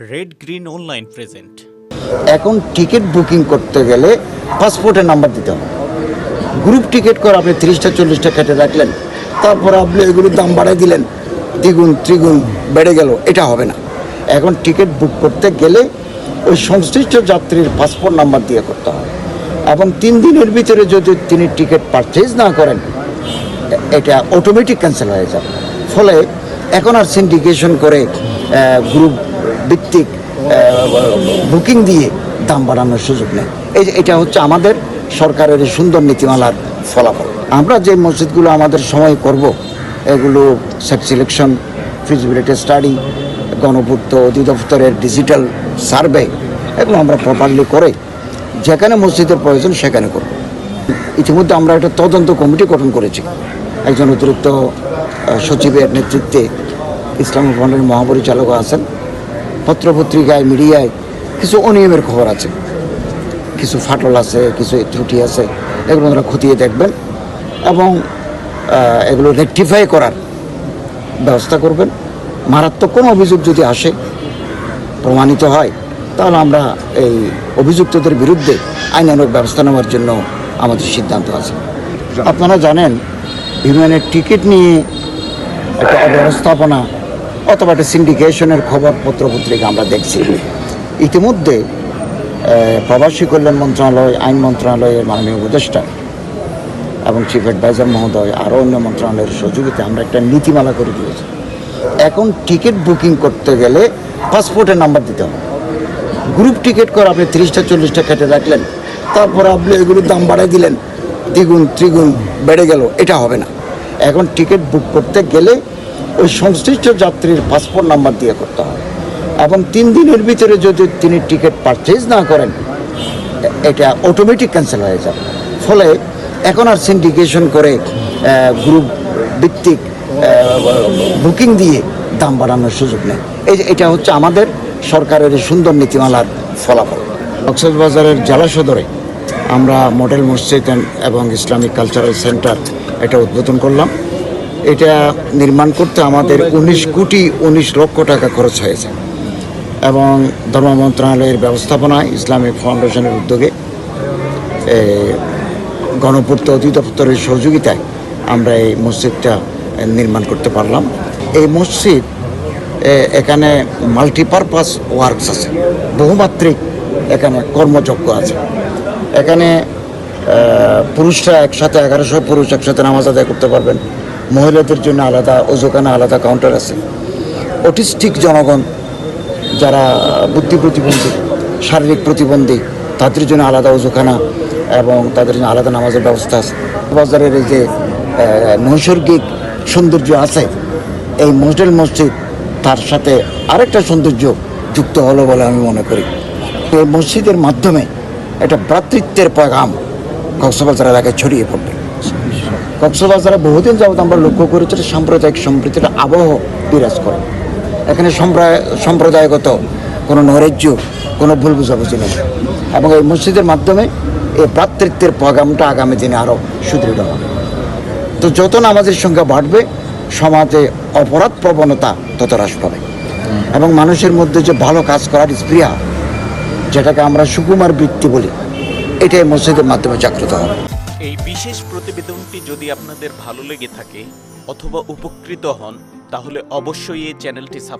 Red green online present এখন ticket booking করতে গেলে পাসপোর্টের নাম্বার দিতে হবে। গ্রুপ টিকিট করে আপনি তিরিশটা, চল্লিশটা কেটে রাখলেন, তারপর আপনি এগুলোর দাম বাড়াই দিলেন, দ্বিগুণ, ত্রিগুণ বেড়ে গেল, এটা হবে না। এখন টিকিট বুক করতে গেলে ওই সংশ্লিষ্ট যাত্রীর পাসপোর্ট নাম্বার দিয়ে করতে হবে। এবং তিন দিনের ভিতরে যদি তিনি টিকিট পারচেজ না করেন, এটা অটোমেটিক ক্যান্সেল হয়ে যাবে। ফলে এখন আর সিন্ডিকেশন করে গ্রুপ ভিত্তিক বুকিং দিয়ে দাম বাড়ানোর সুযোগ নেই। এই এটা হচ্ছে আমাদের সরকারের সুন্দর নীতিমালার ফলাফল। আমরা যে মসজিদগুলো আমাদের সময় করব, এগুলো সেট সিলেকশন ফিজিবিলিটি স্টাডি গণপূর্ত অধিদপ্তরের ডিজিটাল সার্ভে এগুলো আমরা প্রপারলি করে যেখানে মসজিদের প্রয়োজন সেখানে করব। ইতিমধ্যে আমরা একটা তদন্ত কমিটি গঠন করেছি। একজন অতিরিক্ত সচিবের নেতৃত্বে ইসলামী ফন্ডের মহাপরিচালকও আছেন। পত্রপত্রিকায়, মিডিয়ায় কিছু অনিয়মের খবর আছে। কিছু ফাটল আছে, কিছু ত্রুটি আছে, এগুলো ওনারা খতিয়ে দেখবেন এবং এগুলো রেকটিফাই করার ব্যবস্থা করবেন। মারাত্মক কোনো অভিযোগ যদি আসে, প্রমাণিত হয়, তাহলে আমরা এই অভিযুক্তদের বিরুদ্ধে আইনানুগ ব্যবস্থা নেওয়ার জন্য আমাদের সিদ্ধান্ত আছে। আপনারা জানেন, বিমানের টিকিট নিয়ে একটা অব্যবস্থাপনা অথবা একটা সিন্ডিকেশনের খবর পত্রপত্রিকা আমরা দেখছি। ইতিমধ্যে প্রবাসী কল্যাণ মন্ত্রণালয়, আইন মন্ত্রণালয়ের মাননীয় উপদেষ্টা এবং চিফ অ্যাডভাইজার মহোদয়, আরও অন্য মন্ত্রণালয়ের সহযোগিতা আমরা একটা নীতিমালা করে দিয়েছি। এখন টিকিট বুকিং করতে গেলে পাসপোর্টের নাম্বার দিতে হবে। গ্রুপ টিকিট করে আপনি তিরিশটা, চল্লিশটা কেটে রাখলেন, তারপর আপনি এগুলোর দাম বাড়াই দিলেন, দ্বিগুণ, ত্রিগুণ বেড়ে গেল, এটা হবে না। এখন টিকিট বুক করতে গেলে ওই সংশ্লিষ্ট যাত্রীর পাসপোর্ট নাম্বার দিয়ে করতে হয়। এবং তিন দিনের ভিতরে যদি তিনি টিকিট পারচেজ না করেন, এটা অটোমেটিক ক্যান্সেল হয়ে যাবে ফলে এখন আর সিন্ডিকেশন করে গ্রুপ ভিত্তিক বুকিং দিয়ে দাম বাড়ানোর সুযোগ নেই। এই এটা হচ্ছে আমাদের সরকারের সুন্দর নীতিমালার ফলাফল। কক্সবাজারের জেলা সদরে আমরা মডেল মসজিদ এবং ইসলামিক কালচারাল সেন্টার এটা উদ্বোধন করলাম। এটা নির্মাণ করতে আমাদের উনিশ কোটি উনিশ লক্ষ টাকা খরচ হয়েছে। এবং ধর্ম মন্ত্রণালয়ের ব্যবস্থাপনায় ইসলামিক ফাউন্ডেশনের উদ্যোগে গণপূর্ত অধিদপ্তরের সহযোগিতায় আমরা এই মসজিদটা নির্মাণ করতে পারলাম। এই মসজিদ এখানে মাল্টিপারপাস ওয়ার্কস আছে। বহুমাত্রিক এখানে কর্মযজ্ঞ আছে। এখানে পুরুষরা একসাথে এগারোশো পুরুষ একসাথে নামাজ আদায় করতে পারবেন। মহিলাদের জন্য আলাদা ওজোখানা আলাদা কাউন্টার আছে। অটিস্টিক জনগণ যারা বুদ্ধি প্রতিবন্ধী, শারীরিক প্রতিবন্ধী, তাদের জন্য আলাদা উজুখানা এবং তাদের জন্য আলাদা নামাজের ব্যবস্থা আছে। বাজারের এই যে নৈসর্গিক সৌন্দর্য আছে, এই মডেল মসজিদ তার সাথে আরেকটা সৌন্দর্য যুক্ত হলো বলে আমি মনে করি। এই মসজিদের মাধ্যমে একটা ভ্রাতৃত্বের পয়গাম কক্সবাজার এলাকায় ছড়িয়ে পড়বে কক্সবাজারে বহুদিন যাবত আমরা লক্ষ্য করেছি সাম্প্রদায়িক সম্প্রীতির আবহ বিরাজ করে। এখানে সম্প্রদায় সম্প্রদায়গত কোনো নৈরাজ্য, কোনো ভুল বুঝাবুঝি নেই। এবং এই মসজিদের মাধ্যমে এই ভ্রাতৃত্বের প্রোগ্রামটা আগামী দিনে আরও সুদৃঢ় হবে। তো যত নামাজের সংখ্যা বাড়বে, সমাজে অপরাধ প্রবণতা তত হ্রাস পাবে। এবং মানুষের মধ্যে যে ভালো কাজ করার স্প্রিয়া যেটাকে আমরা সুকুমার বৃত্তি বলি, এটাই মসজিদের মাধ্যমে জাগ্রত হবে। এই বিশেষ প্রতিবেদনটি যদি আপনাদের ভালো লেগে থাকে অথবা উপকৃত হন, তাহলে অবশ্যই এই চ্যানেলটি সাবস্ক্রাইব